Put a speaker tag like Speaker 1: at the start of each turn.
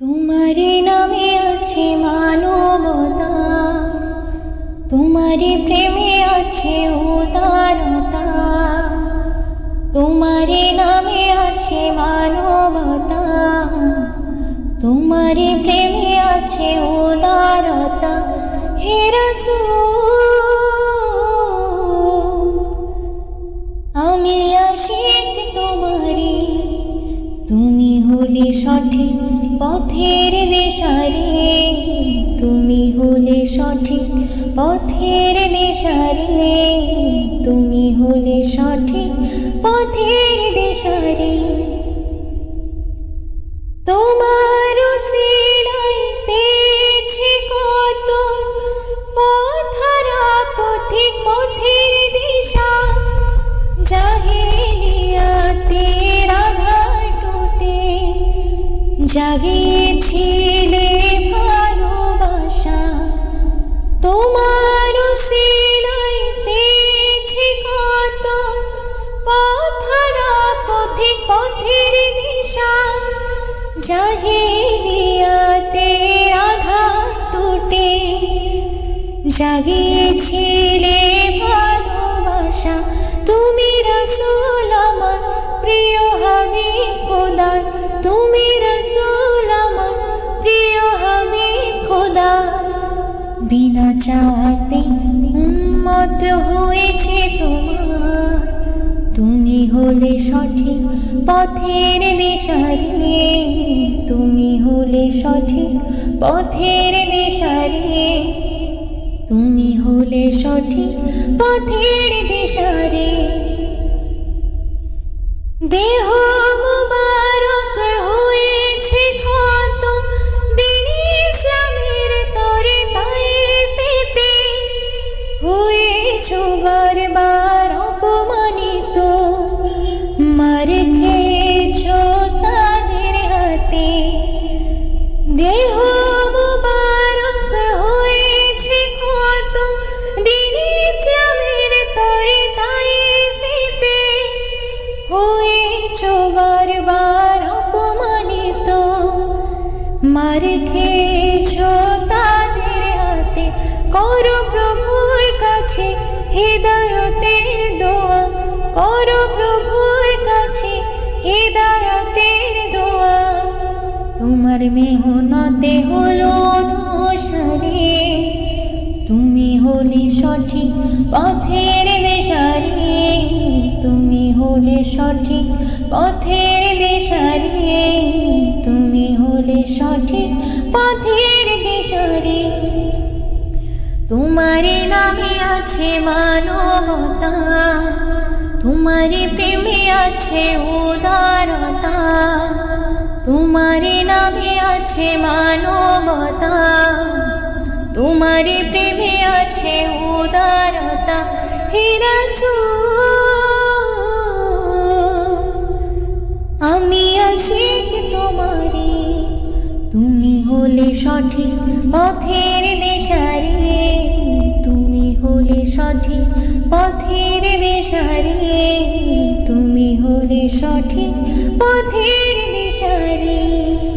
Speaker 1: তোমারি নামে আছে মানবতা, তোমারি প্রেমে আছে উদারতা, তোমারি নামে আছে মানবতা, তোমারি প্রেমে আছে উদারতা। হে রাসূল, আমি আশিক তোমারি তুমি হলে সঠিক। পথের দেশারে তুমি হলে সঠিক। পথের দেশারে তুমি হলে সঠিক। পথের দেশারে জাগিয়েছিলে ভালোবাসা। তোমার সিলাই পেয়েছে কত পথরা পথিক পথের দিশা। জাহিলিয়াতে রাধা টুটে। জাগিয়েছিলে ভালোবাসা। তুমি রসুল আমার প্রিয় হাবিব খোদা তুমি রসুল তুমি হলে সঠিক পথের দিশারে তুমি হলে সঠিক পথের দিশারে তুমি হলে সঠিক পথের দিশারে দেহ হয়েছ বারবার অপমানিত, মার খেয়েছ তাদের হাতে। দেহ মুবারক ক্ষত দিন ইসলামের তরে তাইফেতে হয়েছ বারবার অপমানিত, মার খেয়েছ হৃদয়তের দোয়া করো প্রভুর কাছে, হৃদয়তের দোয়া। তোমার মেহনতে হলো অনুসারে। তুমি হলে সঠিক পথের দেশারে তুমি হলে সঠিক পথের দেশারে তুমি হলে সঠিক পথের দেশারে তোমার নামে আছে মানবতা, তোমার প্রেমে আছে উদারতা, তোমার নামে আছে মানবতা, তোমার প্রেমে আছে উদারতা। হিরাসু আমি আশিক তোমারে তুমি হলে সঠিক পথের দেশারে। সঠিক পথের দেশারে তুমি হলে সঠিক পথের দেশারে।